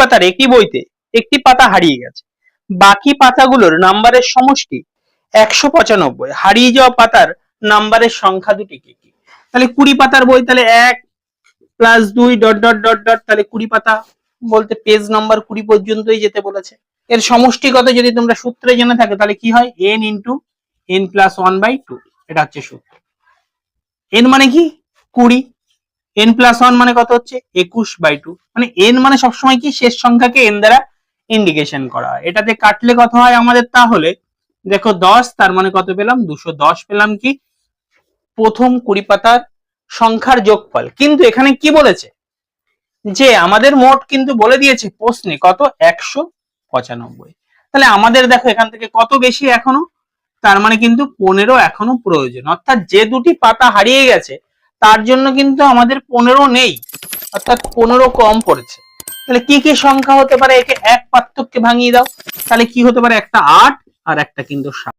পাতার একটি বইতে একটি পাতা হারিয়ে গেছে। বাকি পাতাগুলোর নাম্বারের সমষ্টি একশো পঁচানব্বই। হারিয়ে যাওয়া পাতার নাম্বারের সংখ্যা দুটি কি কি? তাহলে কুড়ি পাতার বই তাহলে এক প্লাস দুই ডট ডট ডট ডট তাহলে কুড়ি পাতা বলতে পেজ নাম্বার কুড়ি পর্যন্তই যেতে বলেছে। এর সমষ্টিগত যদি তোমরা সূত্রে জেনে থাকো তাহলে কি হয়? N into N plus one by two এটা হচ্ছে সূত্র। এন মানে কি? কুড়ি। এন প্লাস ওয়ান মানে কত হচ্ছে? একুশ বাই টু মানে এন মানে সবসময় কি? শেষ সংখ্যাকে এন দ্বারা ইন্ডিকেশন করা হয়। এটাতে কাটলে কত হয় আমাদের? তাহলে দেখো দশ, তার মানে কত পেলাম? দুশো দশ পেলাম কি? প্রথম কুড়ি পাতার সংখ্যার যোগফল। কিন্তু এখানে কি বলেছে? যে আমাদের মোট কিন্তু বলে দিয়েছে প্রশ্নে কত? একশো পঁচানব্বই। তাহলে আমাদের দেখো এখান থেকে কত বেশি এখনও? তার মানে কিন্তু পনেরো এখনও প্রয়োজন। অর্থাৎ যে দুটি পাতা হারিয়ে গেছে তার জন্য কিন্তু আমাদের পনেরো নেই, অর্থাৎ পনেরো কম পড়েছে। তাহলে কি কি সংখ্যা হতে পারে? একে এক পার্থক্যে ভাঙিয়ে দাও। তাহলে কি হতে পারে? একটা আট আর একটা কিন্তু সাত।